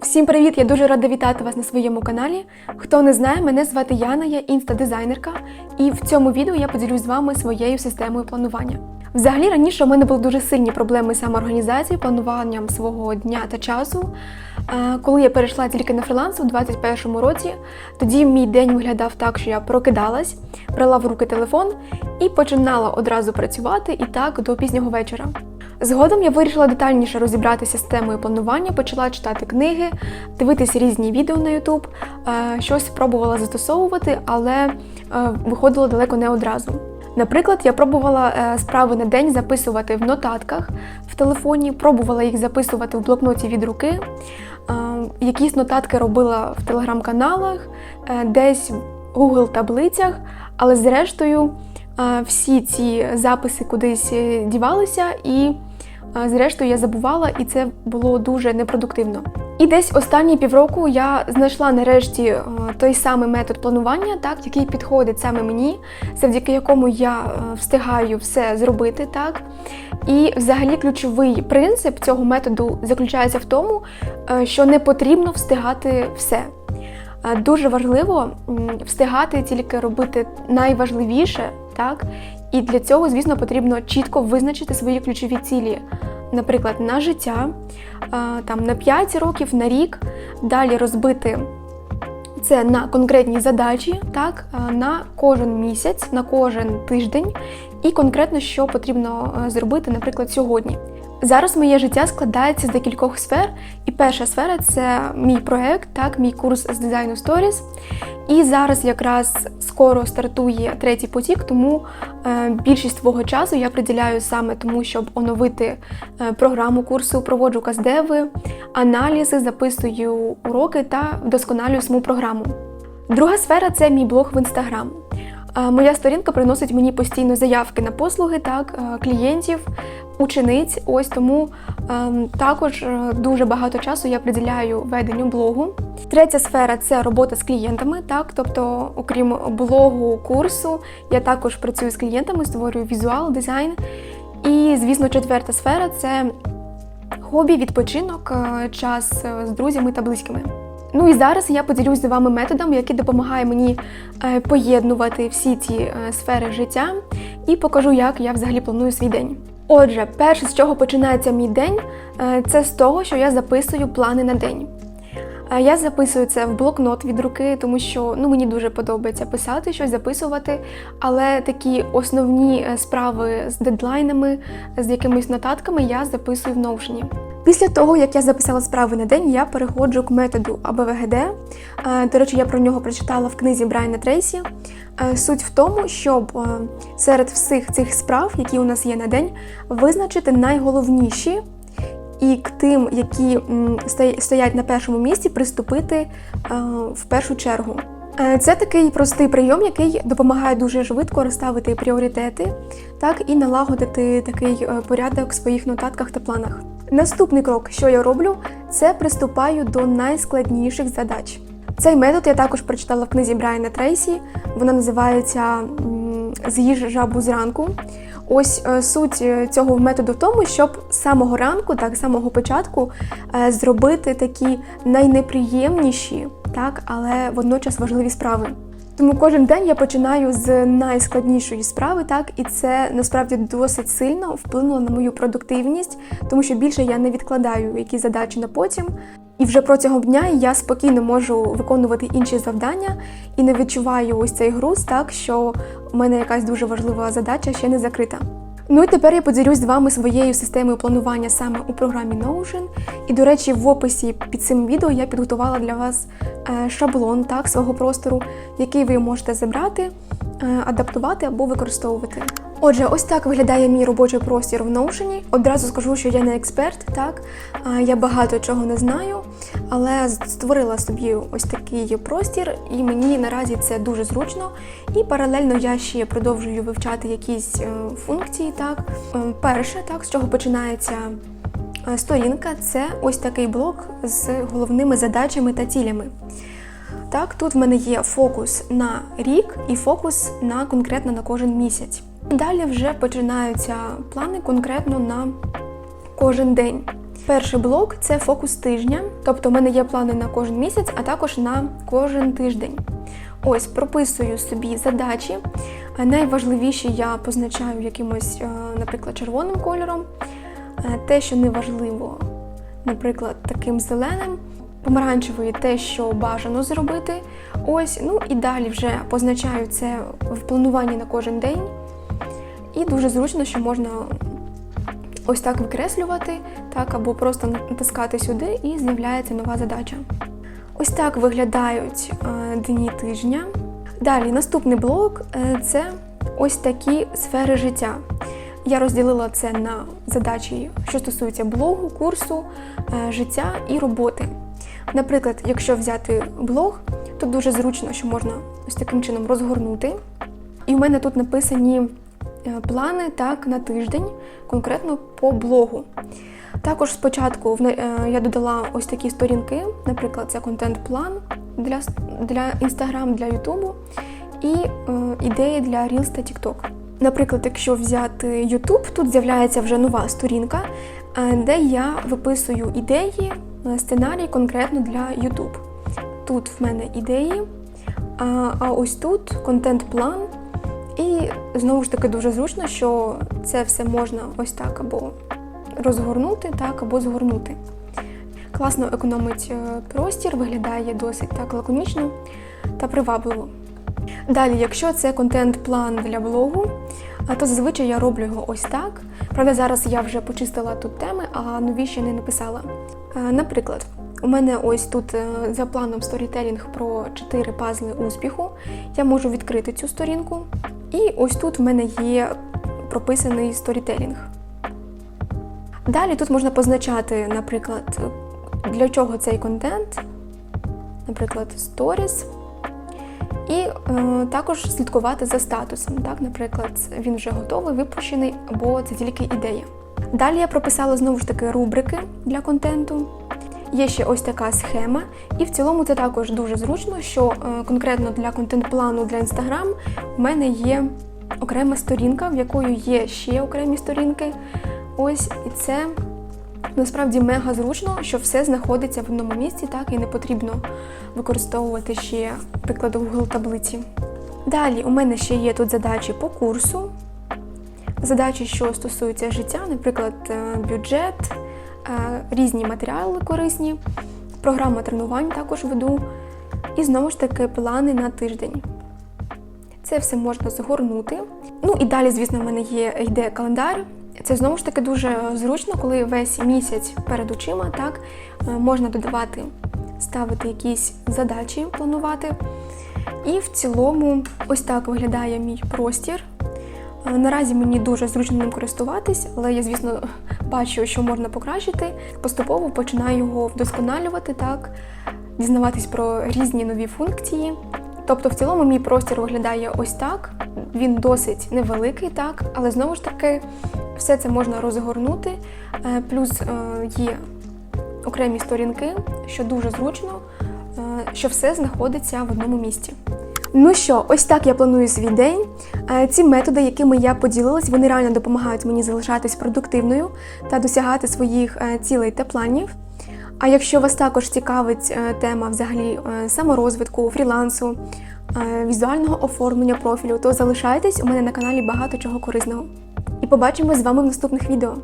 Всім привіт! Я дуже рада вітати вас на своєму каналі. Хто не знає, мене звати Яна, я інстадизайнерка, і в цьому відео я поділюсь з вами своєю системою планування. Взагалі раніше у мене були дуже сильні проблеми з самоорганізацією, плануванням свого дня та часу. Е, Коли я перейшла тільки на фріланс у 2021 році, тоді мій день виглядав так, що я прокидалась, брала в руки телефон і починала одразу працювати і так до пізнього вечора. Згодом я вирішила детальніше розібратися з темою планування, почала читати книги, дивитися різні відео на YouTube, е, щось пробувала застосовувати, але е, виходило далеко не одразу. Наприклад, я пробувала е, справи на день записувати в нотатках в телефоні, пробувала їх записувати в блокноті від руки. Якісь нотатки робила в телеграм-каналах, десь в Google таблицях, але зрештою всі ці записи кудись дівалися, і зрештою я забувала, і це було дуже непродуктивно. І десь останні півроку я знайшла нарешті е, той самий метод планування, так, який підходить саме мені, завдяки якому я е, встигаю все зробити так. І взагалі ключовий принцип цього методу заключається в тому, е, що не потрібно встигати все. Дуже важливо встигати тільки робити найважливіше, так? І для цього, звісно, потрібно чітко визначити свої ключові цілі, наприклад, на життя, е, там на 5 років, на рік, далі розбити це на конкретні задачі, так, е, на кожен місяць, на кожен тиждень, і конкретно, що потрібно е, зробити, наприклад, сьогодні. Зараз моє життя складається з декількох сфер, і перша сфера це мій проект, так, мій курс з дизайну Stories. І зараз якраз скоро стартує третій потік, тому е, більшість свого часу я приділяю саме тому, щоб оновити е, програму курсу, проводжу каздеви, аналізи, записую уроки та вдосконалюю саму програму. Друга сфера це мій блог в інстаграм. Е, Моя сторінка приносить мені постійно заявки на послуги, так, клієнтів, учениць. Ось тому ем, також е, дуже багато часу я приділяю веденню блогу. Третя сфера це робота з клієнтами, так, тобто, окрім блогу, курсу, я також працюю з клієнтами, створюю візуал, дизайн. І, звісно, четверта сфера це хобі, відпочинок, е, час е, з друзями та близькими. Ну і зараз я поділюсь з вами методом, який допомагає мені поєднувати всі ці сфери життя, і покажу, як я взагалі планую свій день. Отже, перше, з чого починається мій день, е, це з того, що я записую плани на день. Я записую це в блокнот від руки, тому що ну, мені дуже подобається писати щось, записувати, але такі основні е, справи з дедлайнами, з якимись нотатками я записую в Notion. Після того, як я записала справи на день, я переходжу к методу АБВГД. Е, До речі, я про нього прочитала в книзі Брайана Трейсі. Е, Суть в тому, щоб серед всіх цих справ, які у нас є на день, визначити найголовніші і к тим, які стоять на першому місці, приступити е, в першу чергу. Е, Це такий простий прийом, який допомагає дуже швидко розставити пріоритети, так і налагодити такий е, порядок в своїх нотатках та планах. Наступний крок, що я роблю, це приступаю до найскладніших задач. Цей метод я також прочитала в книзі Брайана Трейсі. Вона називається З'їж жабу зранку. Ось е, суть е, цього методу в тому, щоб з самого ранку, так з самого початку, е, зробити такі найнеприємніші, так, але водночас важливі справи. Тому кожен день я починаю з найскладнішої справи, так, і це насправді досить сильно вплинуло на мою продуктивність, тому що більше я не відкладаю якісь задачі на потім. Вже протягом дня я спокійно можу виконувати інші завдання і не відчуваю ось цей груз, так що у мене якась дуже важлива задача ще не закрита. Ну і тепер я поділюсь з вами своєю системою планування саме у програмі Notion. І, до речі, в описі під цим відео я підготувала для вас е, шаблон так, свого простору, який ви можете забрати, е, адаптувати або використовувати. Отже, ось так виглядає мій робочий простір в Notion. Одразу скажу, що я не експерт, так я багато чого не знаю, але створила собі ось такий простір, і мені наразі це дуже зручно. І паралельно я ще продовжую вивчати якісь е, функції. Так, Е, перше, так з чого починається е, сторінка, це ось такий блок з головними задачами та цілями. Так, тут в мене є фокус на рік і фокус на конкретно на кожен місяць. Далі вже починаються плани конкретно на кожен день. Перший блок це фокус тижня, тобто в мене є плани на кожен місяць, а також на кожен тиждень. Ось прописую собі задачі. Найважливіші я позначаю якимось, е, наприклад, червоним кольором. Е, Те, що не важливо, наприклад, таким зеленим, помаранчевий те, що бажано зробити. Ось, ну і далі вже позначаю це в плануванні на кожен день. І дуже зручно, що можна ось так викреслювати, так, або просто натискати сюди і з'являється нова задача. Ось так виглядають е, дні тижня. Далі, наступний блок е, це ось такі сфери життя. Я розділила це на задачі, що стосуються блогу, курсу, е, життя і роботи. Наприклад, якщо взяти блог, то дуже зручно, що можна ось таким чином розгорнути. І в мене тут написані плани так на тиждень, конкретно по блогу. Також спочатку е, я додала ось такі сторінки, наприклад, це контент-план для, с- для YouTube і е, ідеї для Reels та TikTok. Наприклад, якщо взяти YouTube, тут з'являється вже нова сторінка, е, де я виписую ідеї, е, сценарій конкретно для YouTube. Тут в мене ідеї, а ось тут контент-план. І знову ж таки дуже зручно, що це все можна ось так або розгорнути, так, або згорнути. Класно економить е, простір, виглядає досить так лаконічно та привабливо. Далі, якщо це контент-план для блогу, то зазвичай я роблю його ось так. Правда, зараз я вже почистила тут теми, а нові ще не написала. Е, Наприклад, у мене ось тут е, за планом сторітелінг про 4 пазли успіху. Я можу відкрити цю сторінку. І ось тут в мене є прописаний сторітелінг. Далі тут можна позначати, наприклад, для чого цей контент, наприклад, Stories. І е, також слідкувати за статусом. Так, наприклад, він вже готовий, випущений, або це тільки ідея. Далі я прописала знову ж таки рубрики для контенту. Є ще ось така схема, і в цілому це також дуже зручно, що е, конкретно для контент-плану для Instagram в мене є окрема сторінка, в якої є ще окремі сторінки. Ось і це насправді мега зручно, що все знаходиться в одному місці, так і не потрібно використовувати ще приклад Google таблиці. Далі у мене ще є тут задачі по курсу, задачі, що стосуються життя, наприклад, е, бюджет, різні матеріали корисні, програма тренувань також веду. І знову ж таки плани на тиждень. Це все можна згорнути. Ну і далі, звісно, в мене є йде календар. Це знову ж таки дуже зручно, коли весь місяць перед очима так е, можна додавати, ставити якісь задачі, планувати. І в цілому, ось так виглядає мій простір. Е, Наразі мені дуже зручно ним користуватись, але я, звісно, бачу, що можна покращити. Поступово починаю його вдосконалювати, так, дізнаватись про різні нові функції. Тобто, в цілому, мій простір виглядає ось так. Він досить невеликий, так, але знову ж таки, все це можна розгорнути. Е, Плюс е, є окремі сторінки, що дуже зручно, що все знаходиться в одному місці. Ну що, ось так я планую свій день. Е, Ці методи, якими я поділилась, вони реально допомагають мені залишатись продуктивною та досягати своїх е, цілей та планів. А якщо вас також цікавить е, тема взагалі саморозвитку, фрілансу, візуального оформлення профілю, то залишайтесь у мене на каналі багато чого корисного. І побачимось з вами в наступних відео.